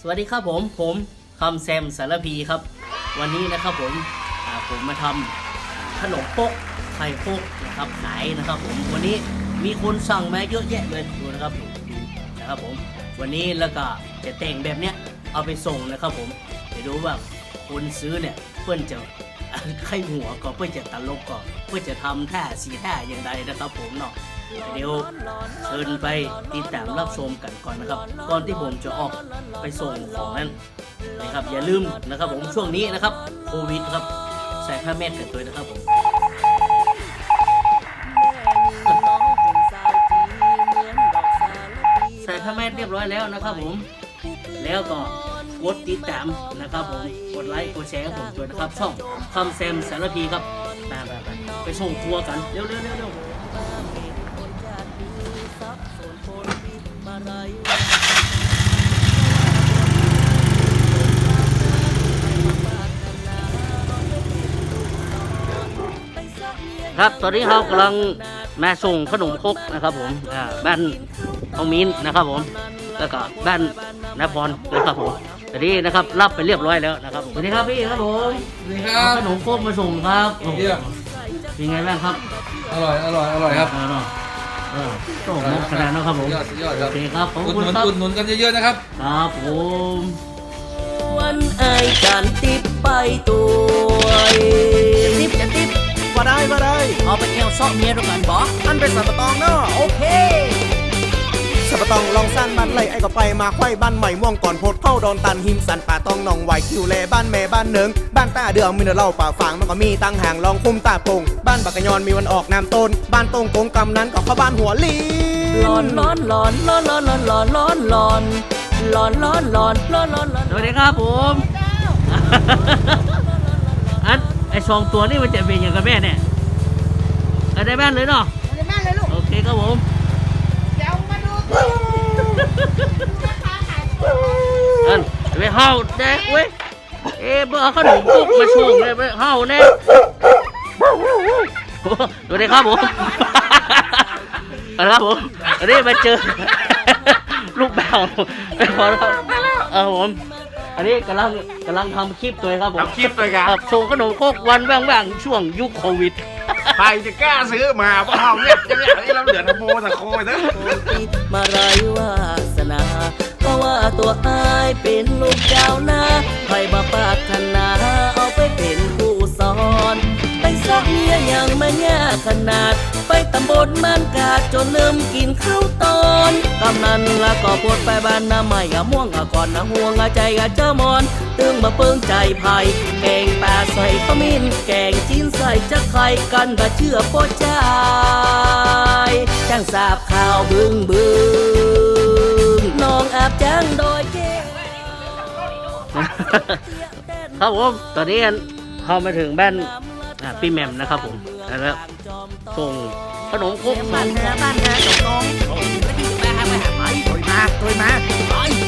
สวัสดีครับผมผมคำแซมสารพีครับ วันนี้นะครับผมผมมาทำขนมปกไข่ปกนะครับขายนะครับผมวันนี้มีคนสั่งมาเยอะแยะเลยดูนะครับดูดูนะครับผมวันนี้แล้วก็จะแต่งแบบเนี้ยเอาไปส่งนะครับผมเดี๋ยวดูว่าคนซื้อเนี่ยเพื่อนจะ ไข้หัวก็เพื่อจะตลกก็เพื่อจะทำท่าสีท่าอย่างไรนะครับ ผมเนาะเดี๋ยวเชิญไปติดตามรับชมกันก่อนนะครับ ก่อนที่ผมจะออกไปส่งของนั้นนะครับ อย่าลืมนะครับ ผมช่วงนี้นะครับโควิดครับใส่ผ้าแมสกันด้วยนะครับผมใส่ผ้าแมสเรียบร้อยแล้วนะครับผม แล้วก็ กดติดตามนะครับผมกดไลค์กดแชร์ผมด้วยนะครับ ช่องคำแซมสารพีครับไปไปไปส่งทัวร์กันเร็วเร็วเร็วเร็วครับตอนนี้เรากำลังมาส่งขนมครกนะครับผมบ้านน้องมิ้นนะครับผม แล้วก็บ้านนพรนะครับผม ตอนนี้นะครับรับไปเรียบร้อยแล้วนะครับสวัสดีครับพี่ครับผมสวัสดีคเอารับขนมครกมาส่งครับโอ้โหเยี่ยม เป็นไงบ้างครับอร่อย อร่อย อร่อยครับเออเนาะเออส่งนะขนาดนะครับผมสุดยอดสุดยอดคโอรับเคครับขอบอุดคุหณนุนครับอุดหนุนกันเยอะๆนะครับ ครับผม วันไอจันติบไปตัวจะติบจะติบว่าได้ว่าได้ เอาไปเอวซอกเมียด้วยกันบออันเป็นสับปะตองเนาะโอเค สับปะตองลองสั้นบ้านไรไอ้ก็ไปมาไขว้บ้านใหม่ม่วงก่อนโพดเข้าดอนตันหิมสันป่าตองนองไหวคิวแลบ้านแม่บ้านเนิงบ้านตาเดือมมีนเล่าป่าฝางมันก็มีตั้งห่างลองคุ้มตาปงบ้านบักกยอนมีวันออกน้ำต้น บ้านตรงโกงกำนั้นก็เข้าบ้านหัวลีร้อนร้อนร้อนร้อนร้อนร้อนร้อนร้อนร้อนร้อนร้อนร้อนร้อนร้อนร้อนสวัสดีครับผมอันไอสองตัวนี่มันจะเป็นอย่างกับแม่เนี่ยเอาได้แม่นเลยเนาะมาเลยแม่เลยลูกโอเคครับผม เดี๋ยวมาดูดูราคาขายตัว อันไป เฮาแดกเว้ยเอ๊ะเบอร์ขนมปุ๊กมาช่วงเลยไปเฮาแน่สวัสดีครับผมเอาละครับผมอันนี้มาเจอลูกแบวไปขอรับเออผมอันนี้กำลังกำลังทำคลิปตัวครับผมทำคลิปด้วยกันครับส่งขนมโคกวันว่างๆช่วงยุคโควิดใครจะกล้าซื้อมาเปล่าเนี่ยจะไม่อยากให้เราเหลือนะโมตะโคยนะ ราะว่าตัวอายเป็นลูกเจ้านาใครมาปรารถนาเอาไปเป็นผู้สอน ไปสักเมียยังไม่ยาขนาด ไปตำบลมันกาดจนลืมกินข้าวตอนกำนันละก็ปวดไปบ้านน้ำไม่อะม่วงอะก่อนนะห่วงอะใจอะเจ้ามอน ตึงมาเปิงใจไผ่แกงปลาใส่ขมิ้นแกงจีนใส่จะไข่กันบะเชื่อโปใจายจังสาบข่าวบึงบึ้ง น้องอาบจังโดยเจ๊ครับผมตอนนี้เข้ามาถึงบ้านอ่าพี่แหม่มนะครับผมแล้วส่งขนมโคกสบ้าอนงนาบ้านนาตองตองมาโดยมาโดยมา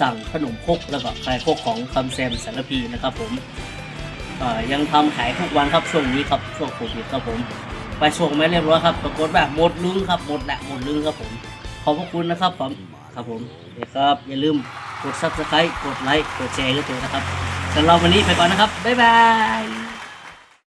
สั่งขนมครกแล้วก็ขายครกของคำแซมสารพีนะครับผมยังทำขายทุกวันครับช่วงนี้ครับช่วงโควิดครับผม ไปส่งไม่เรียบร้อยครับปรากฏแบบหมดลึงครับหมดละหมดลึงครับผม ขอบพระคุณนะครับผมครับผมเดี๋ยวครับอย่าลืมกด subscribe กดไลค์กดแชร์ด้วยนะครับสำหรับวันนี้ไปก่อนนะครับบ๊ายบาย